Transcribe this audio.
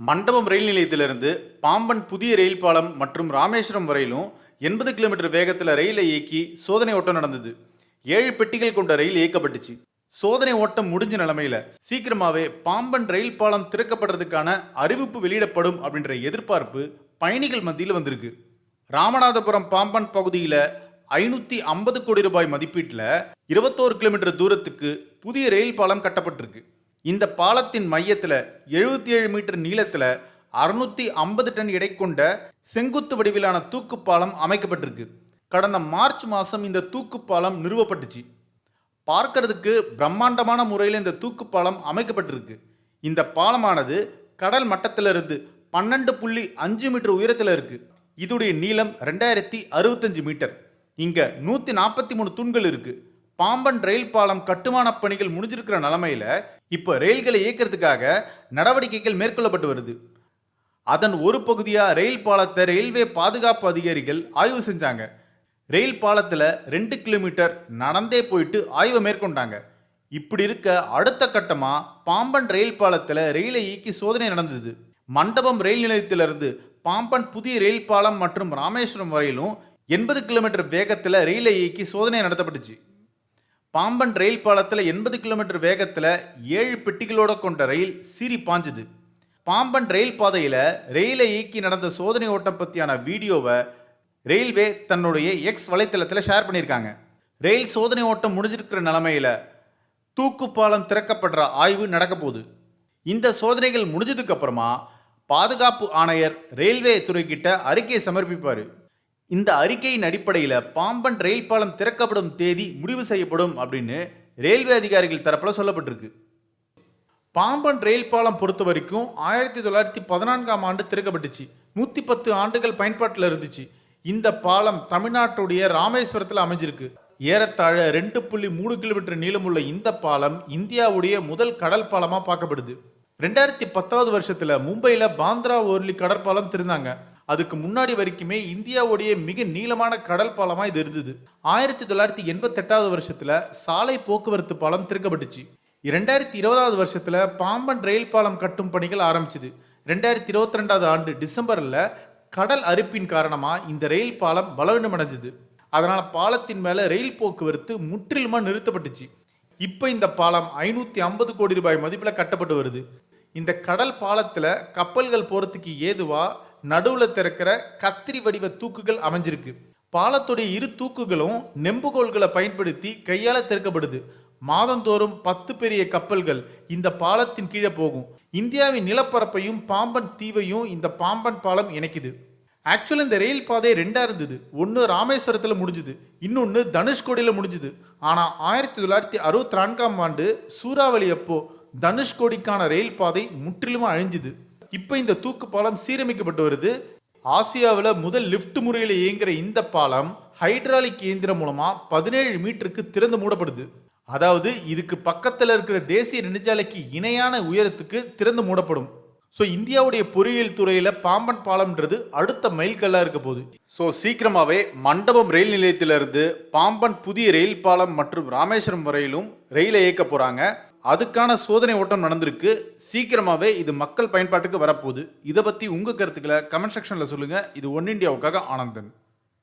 மண்டபம் ரயில் நிலையத்திலிருந்து பாம்பன் புதிய ரயில் பாலம் மற்றும் ராமேஸ்வரம் வரையிலும் எண்பது கிலோமீட்டர் வேகத்தில் ரயிலை இயக்கி சோதனை ஓட்டம் நடந்தது. ஏழு பெட்டிகள் கொண்ட ரயில் இயக்கப்பட்டுச்சு. சோதனை ஓட்டம் முடிஞ்ச நிலமையில சீக்கிரமாவே பாம்பன் ரயில் பாலம் திறக்கப்படுறதுக்கான அறிவிப்பு வெளியிடப்படும் அப்படின்ற எதிர்பார்ப்பு பயணிகள் மத்தியில் வந்திருக்கு. ராமநாதபுரம் பாம்பன் பகுதியில் ஐநூற்றி ஐம்பது கோடி ரூபாய் மதிப்பீட்டில் இருபத்தோரு கிலோமீட்டர் தூரத்துக்கு புதிய ரயில் பாலம் கட்டப்பட்டிருக்கு. இந்த பாலத்தின் மையத்தில் எழுபத்தி ஏழு மீட்டர் நீளத்தில் அறுநூத்தி ஐம்பது டன் எடை கொண்ட செங்குத்து வடிவிலான தூக்கு பாலம் அமைக்கப்பட்டிருக்கு. கடந்த மார்ச் மாதம் இந்த தூக்கு பாலம் நிறுவப்பட்டுச்சு. பார்க்கறதுக்கு பிரம்மாண்டமான முறையில் இந்த தூக்கு பாலம் அமைக்கப்பட்டிருக்கு. இந்த பாலமானது கடல் மட்டத்திலிருந்து பன்னெண்டு புள்ளி அஞ்சு மீட்டர் உயரத்தில் இருக்கு. இதுடைய நீளம் ரெண்டாயிரத்தி அறுபத்தஞ்சு மீட்டர். இங்கே நூற்றி நாற்பத்தி மூணு தூண்கள் இருக்குது பாம்பன் ரயில் பாலம் கட்டுமான பணிகள் முடிஞ்சிருக்கிற நிலமையில இப்போ ரயில்களை இயக்கிறதுக்காக நடவடிக்கைகள் மேற்கொள்ளப்பட்டு வருது. அதன் ஒரு பகுதியாக ரயில் பாலத்தை ரயில்வே பாதுகாப்பு அதிகாரிகள் ஆய்வு செஞ்சாங்க. ரயில் பாலத்தில் ரெண்டு கிலோமீட்டர் நடந்தே போயிட்டு ஆய்வை மேற்கொண்டாங்க. இப்படி இருக்க அடுத்த கட்டமாக பாம்பன் ரயில் பாலத்தில் ரயிலை இயக்கி சோதனை நடந்தது. மண்டபம் ரயில் நிலையத்திலிருந்து பாம்பன் புதிய ரயில் பாலம் மற்றும் ராமேஸ்வரம் வரையிலும் எண்பது கிலோமீட்டர் வேகத்தில் ரயிலை இயக்கி சோதனை நடத்தப்பட்டுச்சு. பாம்பன் ரயில் பாலத்தில் எண்பது கிலோமீட்டர் வேகத்தில் ஏழு பெட்டிகளோட கொண்ட ரயில் சீறி பாஞ்சுது. பாம்பன் ரயில் பாதையில் ரயிலை இயக்கி நடந்த சோதனை ஓட்டம் பற்றியான வீடியோவை ரயில்வே தன்னுடைய எக்ஸ் வலைத்தளத்தில் ஷேர் பண்ணியிருக்காங்க. ரயில் சோதனை ஓட்டம் முடிஞ்சிருக்கிற நிலமையில தூக்கு பாலம் திறக்கப்படுற ஆய்வு நடக்க போகுது. இந்த சோதனைகள் முடிஞ்சதுக்கப்புறமா பாதுகாப்பு ஆணையர் ரயில்வே துறைக்கிட்ட அறிக்கை சமர்ப்பிப்பார். இந்த அறிக்கையின் அடிப்படையில் பாம்பன் ரயில் பாலம் திறக்கப்படும் தேதி முடிவு செய்யப்படும் அப்படின்னு ரயில்வே அதிகாரிகள் தரப்பில் சொல்லப்பட்டிருக்கு. பாம்பன் ரயில் பாலம் பொறுத்த வரைக்கும் ஆயிரத்தி தொள்ளாயிரத்தி பதினான்காம் ஆண்டு திறக்கப்பட்டுச்சு. நூற்றி பத்து ஆண்டுகள் பயன்பாட்டில் இருந்துச்சு. இந்த பாலம் தமிழ்நாட்டுடைய ராமேஸ்வரத்தில் அமைஞ்சிருக்கு. ஏறத்தாழ ரெண்டு புள்ளி மூணு கிலோமீட்டர் நீளமுள்ள இந்த பாலம் இந்தியாவுடைய முதல் கடல் பாலமாக பார்க்கப்படுது. ரெண்டாயிரத்தி பத்தாவது வருஷத்தில் மும்பையில் பாந்திரா ஓர்லி கடற்பாலம் திறந்தாங்க. அதுக்கு முன்னாடி வரைக்குமே இந்தியாவுடைய மிக நீளமான கடல் பாலமாக இது இருந்தது. ஆயிரத்தி தொள்ளாயிரத்தி எண்பத்தெட்டாவது வருஷத்தில் சாலை போக்குவரத்து பாலம் திறக்கப்பட்டுச்சு. இரண்டாயிரத்தி இருபதாவது வருஷத்தில் பாம்பன் ரயில் பாலம் கட்டும் பணிகள் ஆரம்பிச்சது. ரெண்டாயிரத்தி இருபத்தி ரெண்டாவது ஆண்டு டிசம்பரில் கடல் அரிப்பின் காரணமாக இந்த ரயில் பாலம் பலவீனமடைஞ்சது. அதனால் பாலத்தின் மேலே ரயில் போக்குவரத்து முற்றிலுமாக நிறுத்தப்பட்டுச்சு. இப்போ இந்த பாலம் ஐநூற்றி ஐம்பது கோடி ரூபாய் மதிப்பில் கட்டப்பட்டு வருது. இந்த கடல் பாலத்தில் கப்பல்கள் போகிறதுக்கு ஏதுவாக நடுவில் திறக்கிற கத்திரி வடிவ தூக்குகள் அமைஞ்சிருக்கு. பாலத்துடைய இரு தூக்குகளும் நெம்புகோல்களை பயன்படுத்தி கையால திறக்கப்படுது. மாதந்தோறும் பத்து பெரிய கப்பல்கள் இந்த பாலத்தின் கீழே போகும். இந்தியாவின் நிலப்பரப்பையும் பாம்பன் தீவையும் இந்த பாம்பன் பாலம் இணைக்குது. ஆக்சுவலி இந்த ரயில் பாதை ரெண்டா இருந்தது. ஒன்று ராமேஸ்வரத்தில் முடிஞ்சுது. இன்னொன்று தனுஷ்கோடியில் முடிஞ்சுது. ஆனால் ஆயிரத்தி தொள்ளாயிரத்தி அறுபத்தி நான்காம் ஆண்டு சூறாவளி அப்போ தனுஷ்கோடிக்கான ரயில் பாதை முற்றிலுமாக அழிஞ்சுது. இப்போ இந்த தூக்கு பாலம் சீரமைக்கப்பட்டு வருது. ஆசியாவில் முதல் லிஃப்ட் முறையில் இயங்குற இந்த பாலம் ஹைட்ராலிக் இயந்திரம் மூலமாக பதினேழு மீட்டருக்கு திறந்து மூடப்படுது. அதாவது இதுக்கு பக்கத்தில் இருக்கிற தேசிய நெடுஞ்சாலைக்கு இணையான உயரத்துக்கு திறந்து மூடப்படும். ஸோ இந்தியாவுடைய பொறியியல் துறையில் பாம்பன் பாலம்ன்றது அடுத்த மைல்கல்லாக இருக்க போகுது. ஸோ சீக்கிரமாகவே மண்டபம் ரயில் நிலையத்திலிருந்து பாம்பன் புதிய ரயில் பாலம் மற்றும் ராமேஸ்வரம் வரையிலும் ரயிலை இயக்க போகிறாங்க அதுக்கான சோதனை ஓட்டம் நடந்திருக்கு. சீக்கிரமாகவே இது மக்கள் பயன்பாட்டுக்கு வரப்போகுது. இதை பற்றி உங்கள் கருத்துக்களை கமெண்ட் செக்ஷனில் சொல்லுங்கள் இது ஒன் இண்டியாவுக்காக ஆனந்தன்.